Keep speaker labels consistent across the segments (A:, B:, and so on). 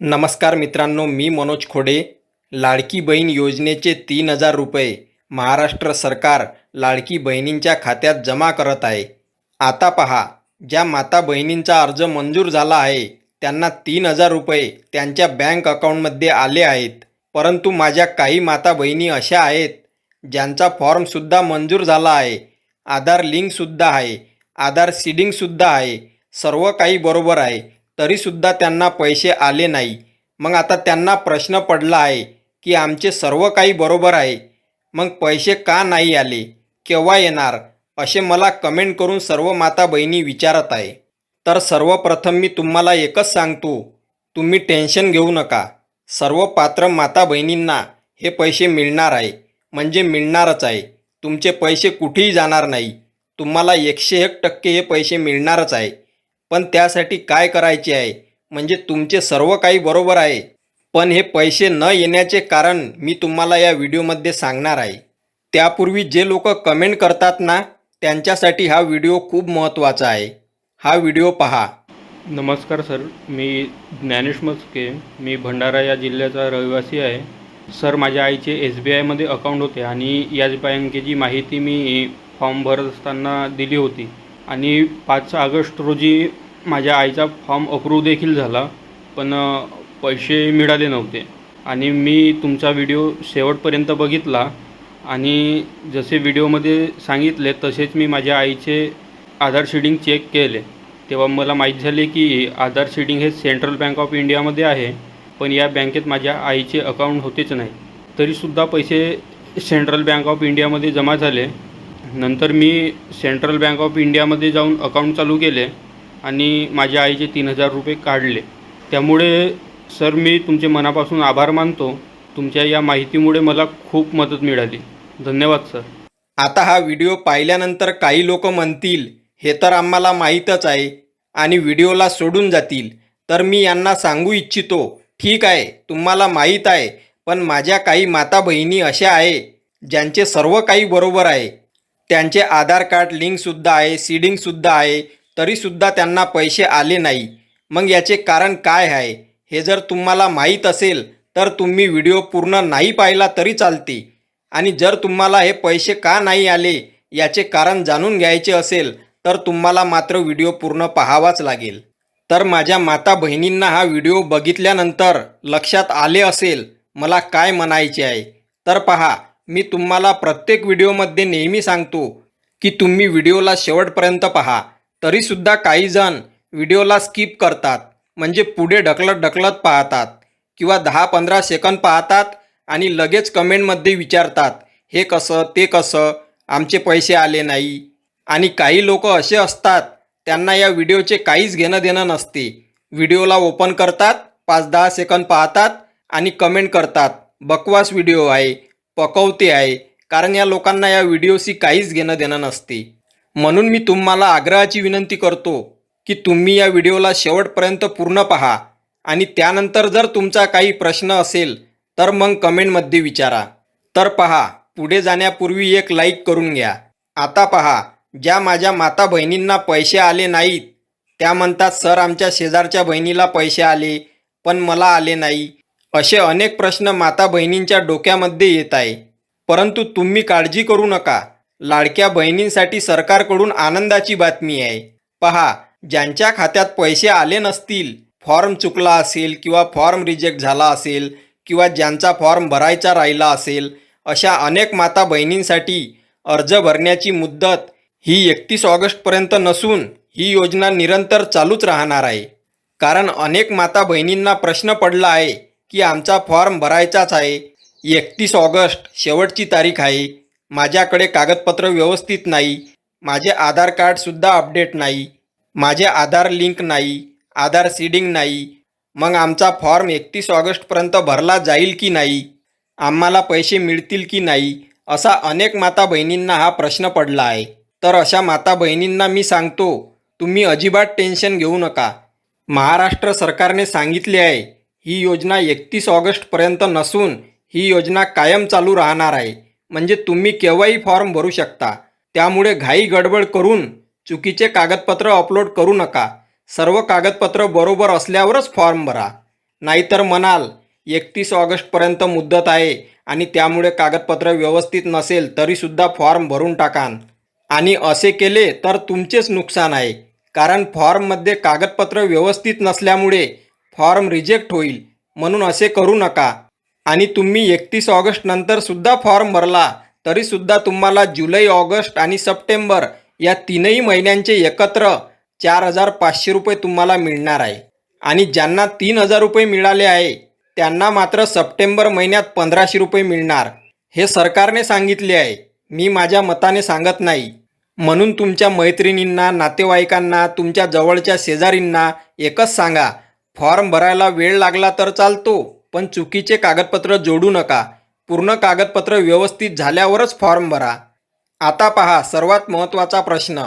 A: नमस्कार मित्रांनो मी मनोज खोडे. लाडकी बहीण योजनेचे तीन हजार रुपये महाराष्ट्र सरकार लाडकी बहिणींच्या खात्यात जमा करत आहे. आता पहा ज्या माता बहिणींचा अर्ज मंजूर झाला आहे त्यांना तीन हजार रुपये त्यांच्या बँक अकाउंटमध्ये आले आहेत. परंतु माझ्या काही माता बहिणी अशा आहेत ज्यांचा फॉर्मसुद्धा मंजूर झाला आहे. आधार लिंकसुद्धा आहे आधार सीडिंगसुद्धा आहे सर्व काही बरोबर आहे. तरीसुद्धा त्यांना पैसे आले नाही. मग आता त्यांना प्रश्न पडला आहे की आमचे सर्व काही बरोबर आहे. मग पैसे का नाही आले? केव्हा येणार? असे मला कमेंट करून सर्व माता बहिणी विचारत आहे. तर सर्वप्रथम मी तुम्हाला एकच सांगतो. तुम्ही टेन्शन घेऊ नका. सर्व पात्र माता बहिणींना हे पैसे मिळणार आहे. म्हणजे मिळणारच आहे. तुमचे पैसे कुठेही जाणार नाही. तुम्हाला एकशे एक टक्के हे पैसे मिळणारच आहे. पण त्यासाठी काय करायचे आहे? म्हणजे तुमचे सर्व काही बरोबर आहे. पण हे पैसे न येण्याचे कारण मी तुम्हाला या व्हिडिओमध्ये सांगणार आहे. त्यापूर्वी जे लोक कमेंट करतात ना त्यांच्यासाठी हा व्हिडिओ खूप महत्त्वाचा आहे. हा व्हिडिओ पहा.
B: नमस्कार सर मी ज्ञानेश मस्के. मी भंडारा या जिल्ह्याचा रहिवासी आहे. सर माझ्या आईचे एस बी आयमध्ये अकाउंट होते आणि याच बँकेची माहिती मी फॉर्म भरत असताना दिली होती. आणि पाच ऑगस्ट रोजी माझ्या आईचा फॉर्म अप्रूव्ह देखील झाला पण पैसे मिळाले नव्हते. आणि मी तुमचा व्हिडिओ शेवटपर्यंत बघितला आणि जसे व्हिडिओमध्ये सांगितले तसेच मी माझ्या आईचे आधार शीडिंग चेक केले. तेव्हा मला माहीत झाले की आधार शीडिंग हे सेंट्रल बँक ऑफ इंडियामध्ये आहे पण या बँकेत माझ्या आईचे अकाउंट होतेच नाही. तरीसुद्धा पैसे सेंट्रल बँक ऑफ इंडियामध्ये जमा झाले नंतर मी सेंट्रल बँक ऑफ इंडियामध्ये जाऊन अकाउंट चालू केले आणि माझ्या आईचे तीन हजार रुपये काढले. त्यामुळे सर मी तुमचे मनापासून आभार मानतो. तुमच्या या माहितीमुळे मला खूप मदत मिळाली. धन्यवाद सर.
A: आता हा व्हिडिओ पाहिल्यानंतर काही लोक म्हणतील हे तर आम्हाला माहीतच आहे आणि व्हिडिओला सोडून जातील. तर मी यांना सांगू इच्छितो ठीक आहे तुम्हाला माहीत आहे पण माझ्या काही माता बहिणी अशा आहे ज्यांचे सर्व काही बरोबर आहे. त्यांचे आधार कार्ड लिंकसुद्धा आहे सीडिंगसुद्धा आहे तरीसुद्धा त्यांना पैसे आले नाही. मग याचे कारण काय आहे? हे जर तुम्हाला माहीत असेल तर तुम्ही व्हिडिओ पूर्ण नाही पाहिला तरी चालते. आणि जर तुम्हाला हे पैसे का नाही आले याचे कारण जाणून घ्यायचे असेल तर तुम्हाला मात्र व्हिडिओ पूर्ण पाहावाच लागेल. तर माझ्या माता बहिणींना हा व्हिडिओ बघितल्यानंतर लक्षात आले असेल मला काय म्हणायचे आहे? तर पहा मी तुम्हाला प्रत्येक व्हिडिओमध्ये नेहमी सांगतो की तुम्ही व्हिडिओला शेवटपर्यंत पहा. तरीसुद्धा काही जण व्हिडिओला स्किप करतात म्हणजे पुढे ढकलत ढकलत पाहतात किंवा दहा पंधरा सेकंद पाहतात आणि लगेच कमेंटमध्ये विचारतात हे कसं ते कसं? आमचे पैसे आले नाही. आणि काही लोक असे असतात त्यांना या व्हिडिओचे काहीच घेणं देणं नसते. व्हिडिओला ओपन करतात पाच दहा सेकंद पाहतात आणि कमेंट करतात बकवास व्हिडिओ आहे. पकवते आहे. कारण या लोकांना या व्हिडिओशी काहीच घेणं देणं नसते. म्हणून मी तुम्हाला आग्रहाची विनंती करतो की तुम्ही या व्हिडिओला शेवटपर्यंत पूर्ण पहा. आणि त्यानंतर जर तुमचा काही प्रश्न असेल तर मग कमेंटमध्ये विचारा. तर पहा पुढे जाण्यापूर्वी एक लाईक करून घ्या. आता पहा ज्या माझ्या माता बहिणींना पैसे आले नाहीत त्या म्हणतात सर आमच्या शेजारच्या बहिणीला पैसे आले पण मला आले नाही. असे अनेक प्रश्न माता बहिणींच्या डोक्यामध्ये येत आहे. परंतु तुम्ही काळजी करू नका. लाडक्या बहिणींसाठी सरकारकडून आनंदाची बातमी आहे. पहा ज्यांच्या खात्यात पैसे आले नसतील फॉर्म चुकला असेल किंवा फॉर्म रिजेक्ट झाला असेल किंवा ज्यांचा फॉर्म भरायचा राहिला असेल अशा अनेक माता बहिणींसाठी अर्ज भरण्याची मुदत ही एकतीस ऑगस्टपर्यंत नसून ही योजना निरंतर चालूच राहणार आहे. कारण अनेक माता बहिणींना प्रश्न पडला आहे की आमचा फॉर्म भरायचाच आहे. एकतीस ऑगस्ट शेवटची तारीख आहे. माझ्याकडे कागदपत्र व्यवस्थित नाही. माझे आधार कार्डसुद्धा अपडेट नाही. माझे आधार लिंक नाही. आधार सीडिंग नाही. मग आमचा फॉर्म एकतीस ऑगस्टपर्यंत भरला जाईल की नाही? आम्हाला पैसे मिळतील की नाही? असा अनेक माता बहिणींना हा प्रश्न पडला आहे. तर अशा माता बहिणींना मी सांगतो तुम्ही अजिबात टेन्शन घेऊ नका. महाराष्ट्र सरकारने सांगितले आहे ही योजना एकतीस ऑगस्टपर्यंत नसून ही योजना कायम चालू राहणार आहे. म्हणजे तुम्ही केव्हाही फॉर्म भरू शकता. त्यामुळे घाई गडबड करून चुकीचे कागदपत्र अपलोड करू नका. सर्व कागदपत्र बरोबर असल्यावरच फॉर्म भरा. नाहीतर म्हणाल एकतीस ऑगस्टपर्यंत मुदत आहे आणि त्यामुळे कागदपत्र व्यवस्थित नसेल तरीसुद्धा फॉर्म भरून टाकान. आणि असे केले तर तुमचेच नुकसान आहे. कारण फॉर्ममध्ये कागदपत्र व्यवस्थित नसल्यामुळे फॉर्म रिजेक्ट होईल म्हणून असे करू नका. आणि तुम्ही एकतीस ऑगस्ट नंतर सुद्धा फॉर्म भरला तरीसुद्धा तुम्हाला जुलै ऑगस्ट आणि सप्टेंबर या तीनही महिन्यांचे एकत्र चार हजार पाचशे रुपये तुम्हाला मिळणार आहे. आणि ज्यांना तीन हजार रुपये मिळाले आहे त्यांना मात्र सप्टेंबर महिन्यात पंधराशे रुपये मिळणार. हे सरकारने सांगितले आहे मी माझ्या मताने सांगत नाही. म्हणून तुमच्या मैत्रिणींना नातेवाईकांना तुमच्या जवळच्या शेजारींना एकच सांगा फॉर्म भरायला वेळ लागला तर चालतो पण चुकीचे कागदपत्र जोडू नका. पूर्ण कागदपत्र व्यवस्थित झाल्यावरच फॉर्म भरा. आता पहा सर्वात महत्त्वाचा प्रश्न.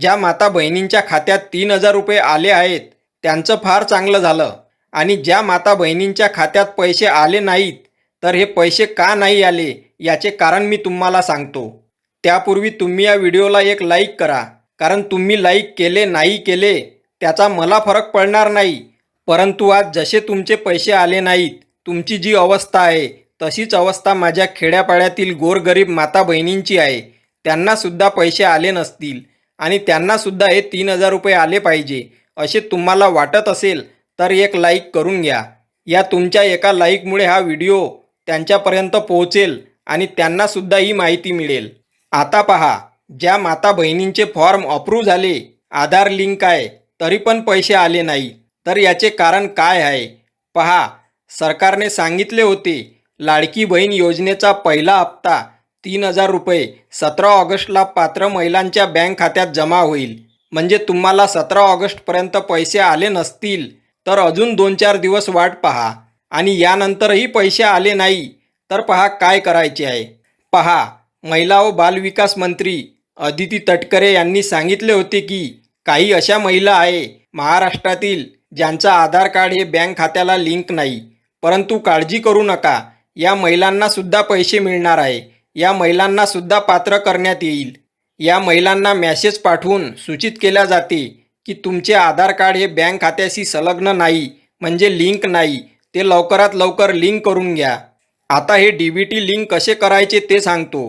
A: ज्या माता बहिणींच्या खात्यात तीन हजार रुपये आले आहेत त्यांचं फार चांगलं झालं. आणि ज्या माता बहिणींच्या खात्यात पैसे आले नाहीत तर हे पैसे का नाही आले याचे कारण मी तुम्हाला सांगतो. त्यापूर्वी तुम्ही या व्हिडिओला एक लाईक करा. कारण तुम्ही लाईक केले नाही केले त्याचा मला फरक पडणार नाही. परंतु आज जसे तुमचे पैसे आले नाहीत तुमची जी अवस्था आहे तशीच अवस्था माझ्या खेड्यापाड्यातील गोरगरीब माता बहिणींची आहे त्यांनासुद्धा पैसे आले नसतील आणि त्यांनासुद्धा हे तीन हजार रुपये आले पाहिजे असे तुम्हाला वाटत असेल तर एक लाईक करून घ्या. या तुमच्या एका लाईकमुळे हा व्हिडिओ त्यांच्यापर्यंत पोहोचेल आणि त्यांनासुद्धा ही माहिती मिळेल. आता पहा ज्या माता बहिणींचे फॉर्म अप्रूव्ह झाले आधार लिंक आहे तरी पण पैसे आले नाही. तर याचे कारण काय आहे? पहा सरकारने सांगितले होते लाडकी बहीण योजनेचा पहिला हप्ता तीन हजार रुपये सतरा ऑगस्टला पात्र महिलांच्या बँक खात्यात जमा होईल. म्हणजे तुम्हाला सतरा ऑगस्टपर्यंत पैसे आले नसतील तर अजून दोन चार दिवस वाट पहा. आणि यानंतरही पैसे आले नाही तर पहा काय करायचे आहे. पहा महिला व बालविकास मंत्री अदिती तटकरे यांनी सांगितले होते की काही अशा महिला आहे महाराष्ट्रातील ज्यांचं आधार कार्ड हे बँक खात्याला लिंक नाही परंतु काळजी करू नका. या महिलांना सुद्धा पैसे मिळणार आहे. या महिलांना सुद्धा पात्र करण्यात येईल. या महिलांना मॅसेज पाठवून सूचित केल्या जाते की तुमचे आधार कार्ड हे बँक खात्याशी संलग्न नाही म्हणजे लिंक नाही. ते लवकरात लवकर लिंक करून घ्या. आता हे डी बी टी लिंक कसे करायचे ते सांगतो.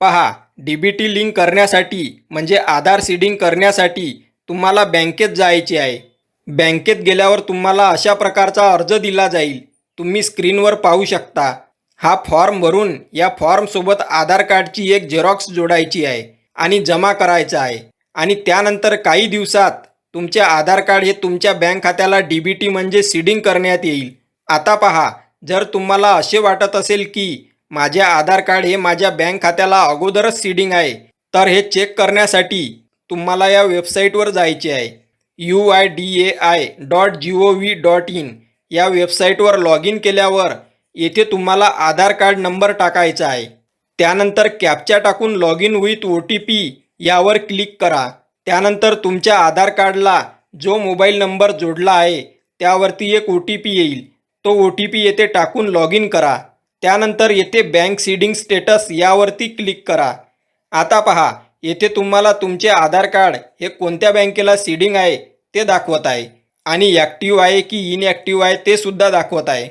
A: पहा डी बी टी लिंक करण्यासाठी म्हणजे आधार सीडिंग करण्यासाठी तुम्हाला बँकेत जायचे आहे. बँकेत गेल्यावर तुम्हाला अशा प्रकारचा अर्ज दिला जाईल. तुम्ही स्क्रीनवर पाहू शकता. हा फॉर्म भरून या फॉर्मसोबत आधार कार्डची एक झेरॉक्स जोडायची आहे आणि जमा करायचा आहे. आणि त्यानंतर काही दिवसात तुमचे आधार कार्ड हे तुमच्या बँक खात्याला डी बी टी म्हणजे सीडिंग करण्यात येईल. आता पहा जर तुम्हाला असे वाटत असेल की माझे आधार कार्ड हे माझ्या बँक खात्याला अगोदरच सीडिंग आहे तर हे चेक करण्यासाठी तुम्हाला या वेबसाईटवर जायचे आहे. U I D A I dot G O V dot in या वेबसाईटवर लॉग इन केल्यावर येथे तुम्हाला आधार कार्ड नंबर टाकायचा आहे. त्यानंतर कॅपच्या टाकून log in with O T P यावर क्लिक करा. त्यानंतर तुमच्या आधार कार्डला जो मोबाईल नंबर जोडला आहे त्यावरती एक ओ टी पी येईल. तो ओ टी पी येथे टाकून लॉग इन करा. त्यानंतर येथे बँक सीडिंग स्टेटस यावरती क्लिक करा. आता पहा येथे तुम्हाला तुमचे आधार कार्ड हे कोणत्या बँकेला सीडिंग आहे ते दाखवत आहे. आणि ॲक्टिव्ह आहे की इनॲक्टिव्ह आहे ते सुद्धा दाखवत आहे.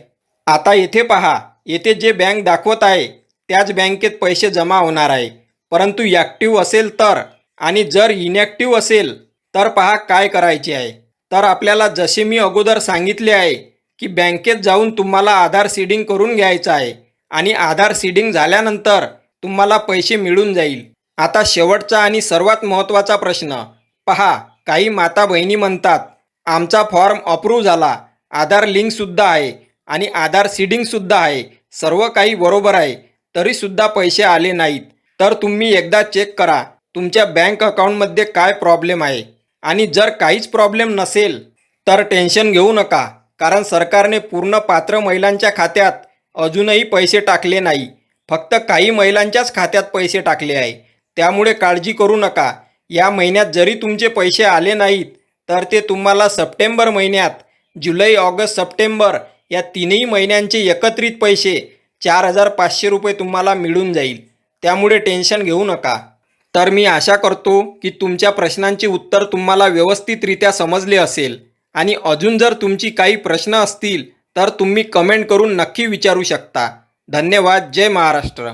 A: आता येथे पहा येथे जे बँक दाखवत आहे त्याच बँकेत पैसे जमा होणार आहे. परंतु ॲक्टिव्ह असेल तर आणि जर इनॲक्टिव्ह असेल तर पहा काय करायचे आहे. तर आपल्याला जसे मी अगोदर सांगितले आहे की बँकेत जाऊन तुम्हाला आधार सीडिंग करून घ्यायचं आहे. आणि आधार सीडिंग झाल्यानंतर तुम्हाला पैसे मिळून जाईल. आता शेवटचा आणि सर्वात महत्त्वाचा प्रश्न पहा काही माता बहिणी म्हणतात आमचा फॉर्म अप्रूव्ह झाला. आधार लिंकसुद्धा आहे आणि आधार सीडिंगसुद्धा आहे. सर्व काही बरोबर आहे. तरीसुद्धा पैसे आले नाहीत. तर तुम्ही एकदा चेक करा. तुमच्या बँक अकाउंटमध्ये काय प्रॉब्लेम आहे? आणि जर काहीच प्रॉब्लेम नसेल तर टेन्शन घेऊ नका. कारण सरकारने पूर्ण पात्र महिलांच्या खात्यात अजूनही पैसे टाकले नाही. फक्त काही महिलांच्याच खात्यात पैसे टाकले आहे. त्यामुळे काळजी करू नका. या महिन्यात जरी तुमचे पैसे आले नाहीत तर ते तुम्हाला सप्टेंबर महिन्यात जुलै ऑगस्ट सप्टेंबर या तीनही महिन्यांचे एकत्रित पैसे चार हजार पाचशे रुपये तुम्हाला मिळून जाईल. त्यामुळे टेन्शन घेऊ नका. तर मी आशा करतो की तुमच्या प्रश्नांची उत्तर तुम्हाला व्यवस्थितरित्या समजले असेल. आणि अजून जर तुमची काही प्रश्न असतील तर तुम्ही कमेंट करून नक्की विचारू शकता. धन्यवाद. जय महाराष्ट्र.